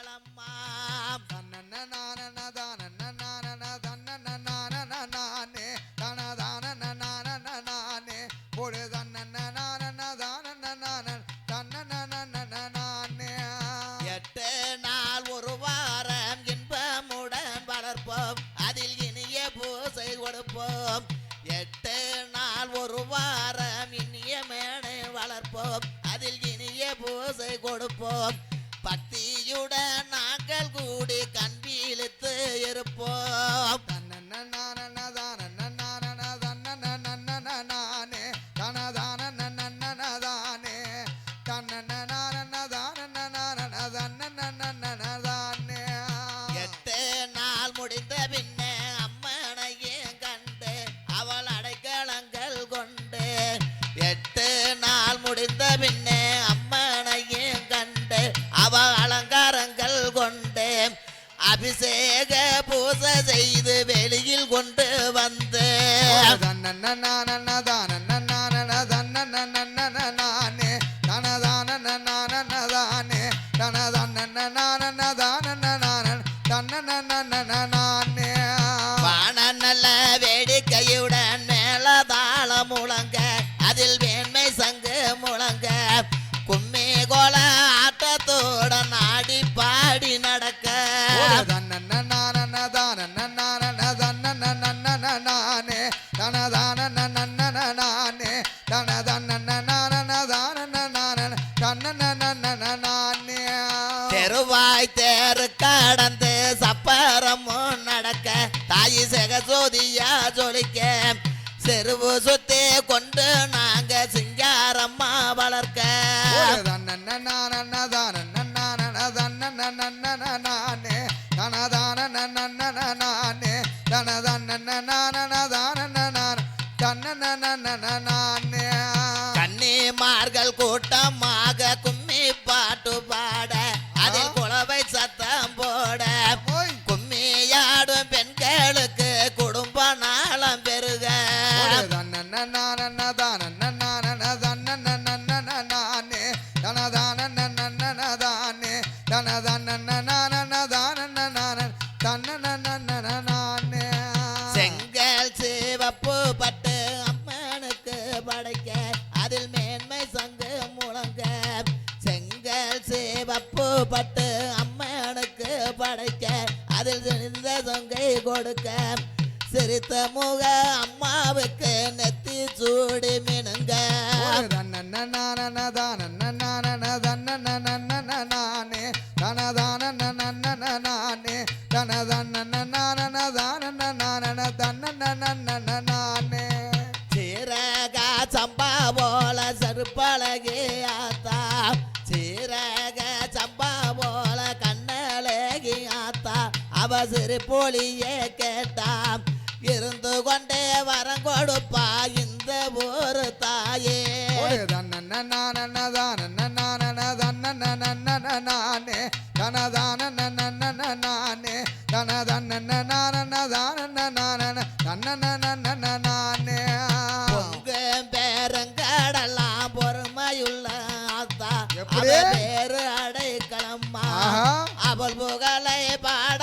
அடைக்கலம்மா எட்டு நாள் ஒரு வாரம் இன்பமுடன் வளர்ப்போம் அதில் இனிய பூசை கொடுப்போம் எட்டு நாள் ஒரு வாரம் இனிய மேடை வளர்ப்போம் அதில் இனிய பூசை கொடுப்போம் பத்தி பக்தியுடன் நாங்கள் கூடி கண்பீலித்து இருப்போம். எட்டு நாள் முடிந்த பின்னே அம்மனையும் கண்டு அவள் அடைக்கலங்கள் கொண்டு எட்டு நாள் முடிந்த பின்னே முழங்க படைக்க அதில் சிறந்த தொங்கை கொடுக்க. சிரித்த முக அம்மாவுக்கு நெத்தி சூடி மினுங்க. அவ சிறுபொழியே கேட்டா இருந்து கொண்டே வரம் கொடுப்பா இந்த ஒரு தாயே பொங்க பேரங்கடலாம் பொறுமையுள்ள ஆத்தா. பேரு அடைக்கலம்மா. அவள் புகழை பாட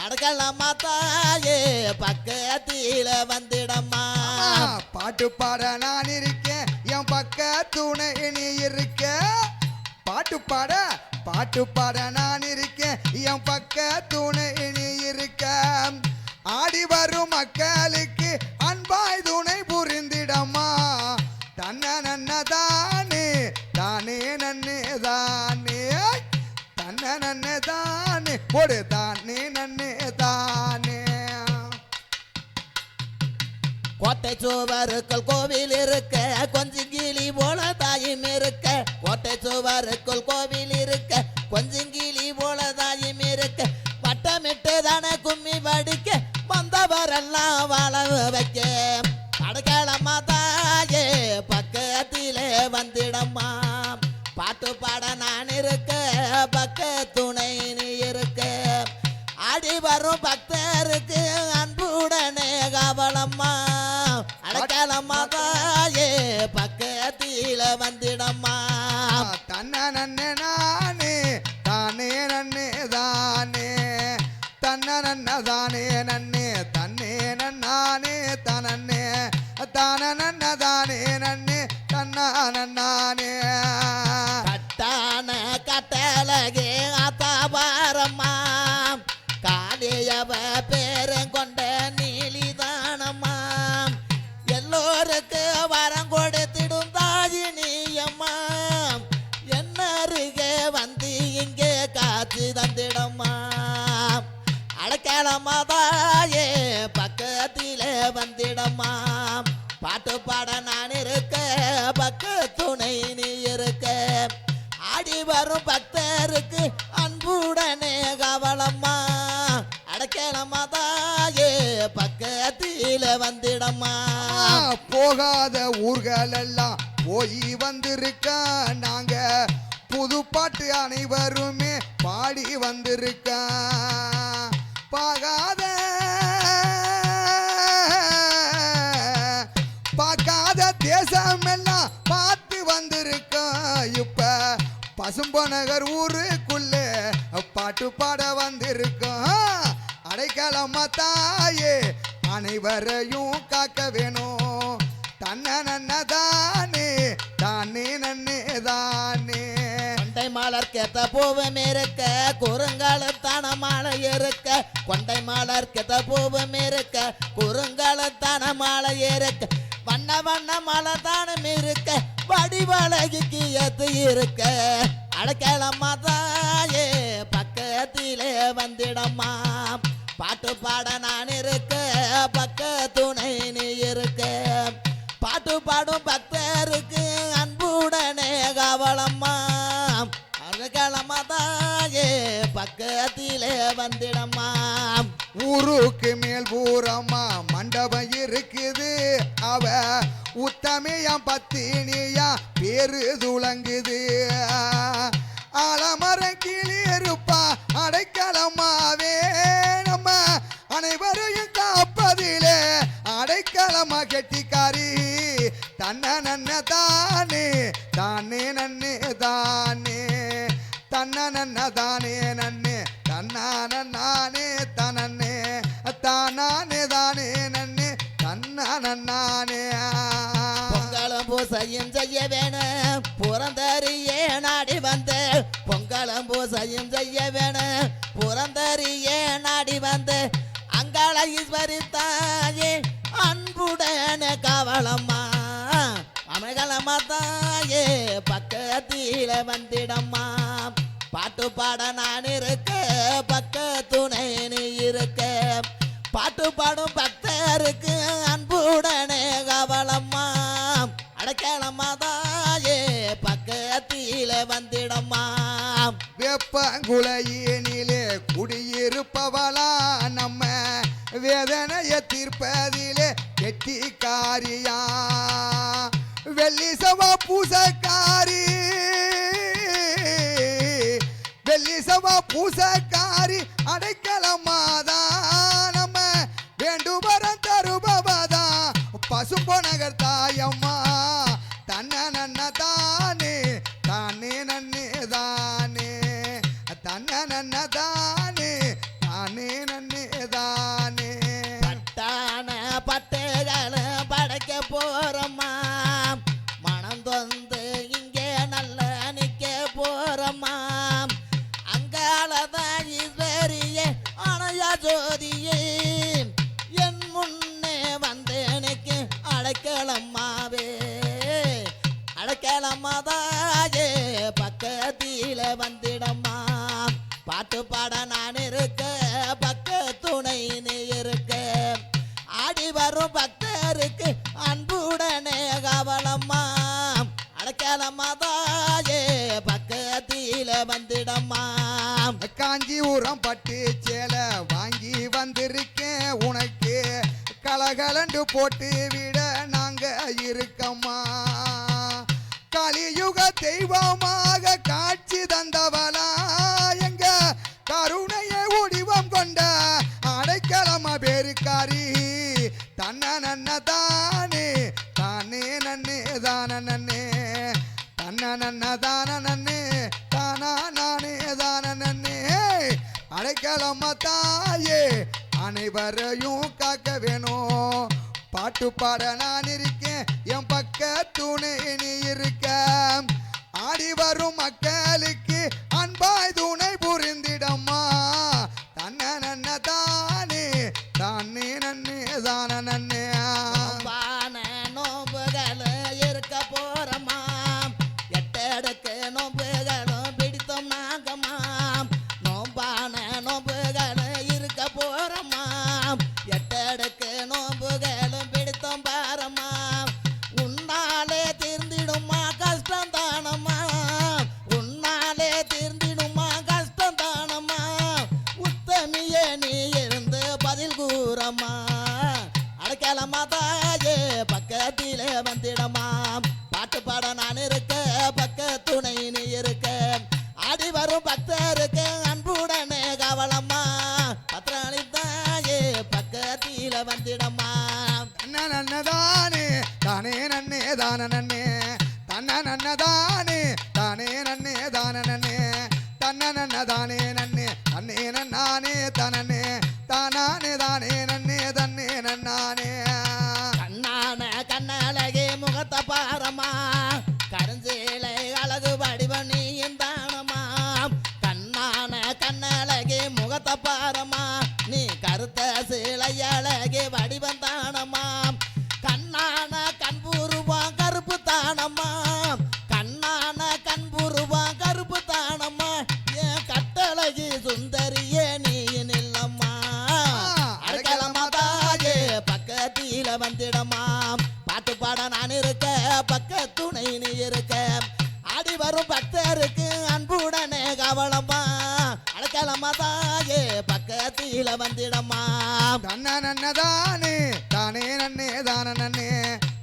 அடைக்கலம்மா தாயே பக்கத்தில வந்திடம்மா. பாட்டு பாட நான் இருக்கேன் என் பக்க துணை நீ இருக்க. பாட்டு பாட பாட்டு பாட நான் இருக்கேன் என் பக்க துணை நீ இருக்க. ஆடி வரும் மக்களுக்கு அன்பாய் துணை புரிந்திடம்மா. தன்ன நன்ன தானே தானே நன்னே தானே. தன்ன நன்னதான் போடு தானே நன்னே தானே கோட்டை சுவருக்குள் கோவில் இருக்க கொஞ்சம் கிளி போல தாயும் இருக்க. கோட்டை சுவருக்குள் கோவில் இருக்க கொஞ்சம் கிளி போல தாயும் இருக்க. பட்டமிட்டு தானே கும்மி படிக்க வந்தவரெல்லாம் வாழ வைக்க. அடக்கலம்மா தாயே பக்கத்திலே வந்திடம்மா. பாட்டு பாட நன்ன நன்னே தன்னா நன்னானே கட்டான கட்டழகே ஆத்தாபாரம்மா காளியவ பேரும் கொண்ட நீலிதானம்மா. எல்லோருக்கு வரம் கொடுத்திடும் தாயினியம்மா என்னருகே வந்து இங்கே காத்து தந்திடம்மா. அழைக்கலம்மா பக்கத்திலே வந்திடம்மா. பாட்டு பாட நான் இருக்க பக்க துணை நீ இருக்க. ஆடி வரும் பக்தருக்கு அன்புடனே கவலம்மா. அடைக்கலம்மா தாயே பக்கத்தில வந்திடம்மா. போகாத ஊர்கள் எல்லாம் போய் வந்திருக்க. நாங்க புது பாட்டு அனைவருமே பாடி வந்திருக்க. பசும்பனகர் ஊருக்குள்ளே பாட்டு பாட வந்திருக்கோம். அடைக்கலம்மா தாயே அனைவரையும் காக்க வேணும். தன்ன நன்ன தானே தானே நன்னே தானே. கொண்டை மாலர் கேத்த போவம் இருக்க குறுங்காலத்தான மாலை இருக்க கொண்டை மாலர் கேத்த போவம் இருக்க குறுங்காலத்தான மாலை இருக்க வண்ண வண்ண மலர் தானம் இருக்க வடிவழகிக்கு ஏத்து இருக்க. அடைக்கலம்மா தாயே பக்கத்திலே வந்திடம்மா. பாட்டு பாட நான் இருக்க பக்க துணை நீ இருக்க. பாட்டு பாடும் பக்தருக்கு அன்புடனே கவலம்மா. அருகலம்மா தாயே பக்கத்திலே வந்திடம்மா. ஊருக்கு மேல் பூரமா மண்டபம் இருக்குது. அவ உத்தமையம் பத்தினியா பேரு துளங்குது. ஆலமர கீழே இருப்பா அடைக்கலமாவே நம்ம அனைவரையும் காப்பதிலே அடைக்கலமா கெட்டிக்காரி. தன்ன நன்ன தானே தானே நன்னே தானே தன்ன நன்ன தானே. ஈஸ்வரி தாயே அன்புடன கவலம்மா. அமகலம்மா தாயே பக்கத்தில வந்திடம்மா. பாட்டு பாட நான் இருக்க பக்க துணை நீ இருக்க. பாட்டு பாடும் பக்தருக்கு அன்புடனே கவலம்மா. அடைக்கலம்மா தாயே பக்கத்தில வந்திடம்மா. வெப்பங்குளையினிலே குடியிருப்பவளா. வேதனைய கெட்டிக்காரியா? வெள்ளி சவா பூசக்காரி. வெள்ளி சவா பூசக்காரி அடைக்கலமாதா? நான் இருக்க பக்க துணை நீ இருக்க. ஆடி வரும் பக்தருக்கு அன்புடனே கவலம்மா. அடைக்கலம்மாதாயே பக்கத்தில வந்துடம்மா. காஞ்சி உரம் பட்டு சேலை வாங்கி வந்திருக்கேன் உனக்கு. கலகலண்டு போட்டு விட நாங்க இருக்கம்மா. கலியுக தெய்வமா தானே தானே நன்னே தான நன்னே. தன்ன நன்ன தான நன்னே தானா நானே தான நன்னே. அடைக்கலம்மா தாயே அனைவரையும் காக்க வேணும். பாட்டு பாட நான் இருக்கேன் என் பக்க துணை நீ இருக்க. தன்ன நன்னதானே தானே நன்னே தான நன்னே. தன்ன நன்னதானே தானே நன்னே தான நன்னே. தன்ன நன்னதானே நன்னே தன்னே நன்னானே தனனே தானானே தானே நன்னே தன்னே நன்னானே. கண்ணான கண்ணழகே முகத்தை பாரமா. கருஞ்சேலை அழகு வடிவ நீயும் தானமா. கண்ணான கண்ணழகே முகத்தை பாரமா. நீ கருத்த சிலை தாயே பக்கத்தில வந்திடமா தன்ன நன்னதானே தானே நன்னே தான நன்னே.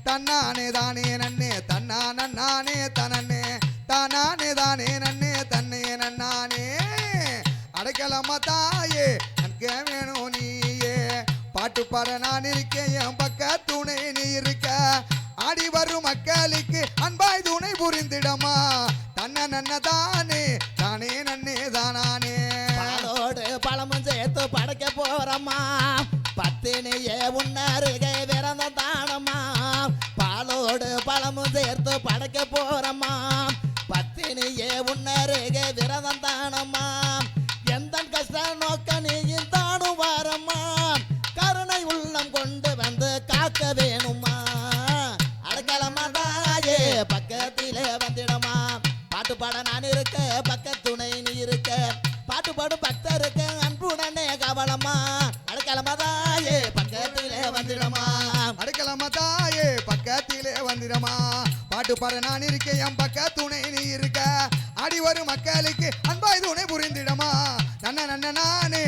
தன்னானே தானே நன்னே தன்னா நன்னானே தனன்னே தானானே தானே நன்னே தன்னே நன்னானே. அடைக்கலம்மா தாயே நன்க வேணும் நீயே. பாட்டு பாட நான் இருக்கேன் என் பக்க துணை நீ இருக்க. ஆடி வரும் மக்களுக்கு அன்பாய் துணை புரிந்திடமா தன்ன நன்னதானே தானே வந்திடமா பாட்டு பாட நான் இருக்க பக்க துணை நீ இருக்க பாட்டு பாடும் பக்தருக்கு அன்புடனே கவலமா? அடக்கலமா தாயே பக்கத்திலே வந்துடமா? அடுக்கலமா தாயே பக்கத்திலே வந்துடமா? பாட்டு பாட நான் இருக்க என் பக்க துணை நீ இருக்க. அடி வரும் மக்களுக்கு அன்பாய் துணை புரிந்திடமா? நன்ன நன்ன நானே